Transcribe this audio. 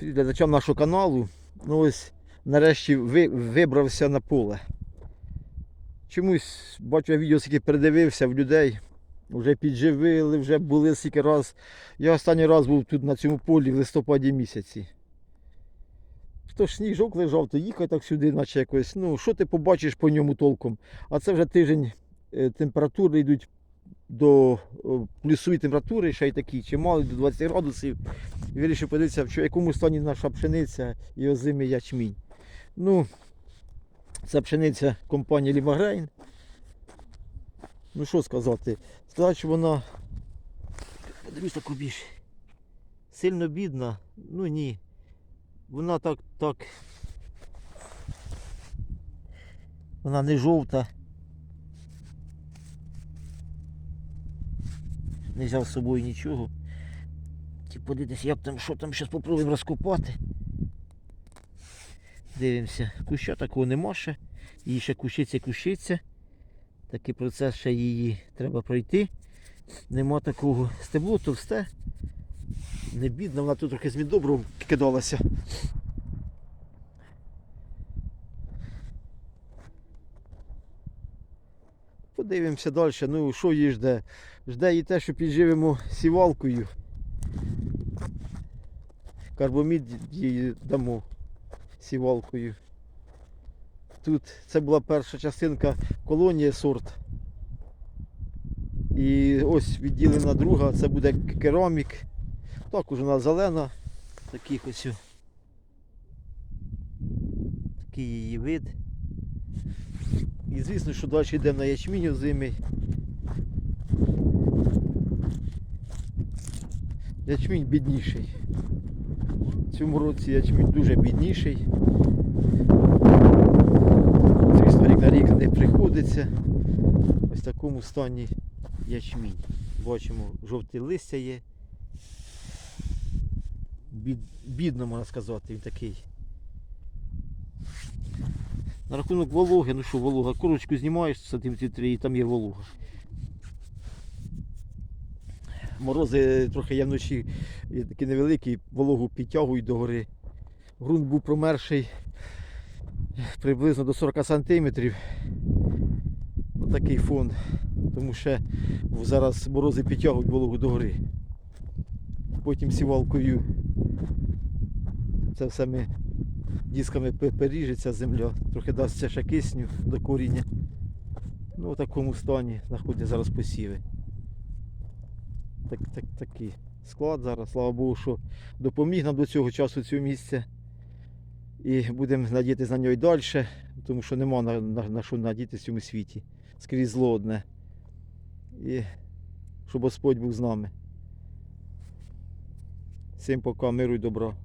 глядачам нашого каналу. Ну ось нарешті ви, вибрався на поле. Чомусь бачу я відео, скільки передивився в людей. Вже підживили, вже були скільки раз. Я останній раз був тут на цьому полі в листопаді місяці. То сніжок лежав, то їхай так сюди, наче якось. Ну, що ти побачиш по ньому толком? А це вже тиждень е, температури йдуть до плюсові температури, ще й такі, чималі, до 20 градусів. Вирішив подивитися, в якому стані наша пшениця і озимий ячмінь. Ну, це пшениця компанії Лімагрейн. Ну що сказати? Сказати, що вона. Подивись таку більш. Сильно бідна, ну ні. Вона так, так. Вона не жовта. Не взяв з собою нічого. Ті подивитися, як там, що там зараз попробуємо розкопати. Дивимося. Куща такого нема ще. Її ще кущиться, кущиться. Такий процес ще її треба пройти. Нема такого стебло товсте. Не бідна, вона тут трохи з мідобром кидалася. Подивимося далі. Ну, що її жде? Жде її те, що підживемо сівалкою. Карбомід їй дамо сівалкою. Тут це була перша частинка колонії сорт. І ось відділена друга, це буде керамік. Також вона зелена. Таких ось. Такий її вид. І звісно, що далі йдемо на ячмінь озимий. Ячмінь бідніший. В цьому році ячмінь дуже бідніший. Звісно, рік на рік не приходиться. Ось в такому стані ячмінь. Бачимо, жовте листя є. Бід, бідно можна сказати, він такий. На рахунок вологи, ну що волога, корочку знімаєш сантиметрів 3 і там є волога. Морози трохи є вночі такі невеликі, вологу підтягують до гори. Грунт був промерший приблизно до 40 сантиметрів. Отакий фон. Тому що зараз морози підтягують вологу до гори. Потім сівалкою це все ми дисками пе- періжеться земля, трохи дасться ще кисню до коріння. Ну, в такому стані знаходяться зараз посіви. Так, так, такий склад зараз, слава Богу, що допоміг нам до цього часу цього місця. І будемо надіятися на нього і далі, тому що нема на, на, на що надіятися в цьому світі. Скрізь зло одне. І щоб Господь був з нами. Всім пока, миру і добра.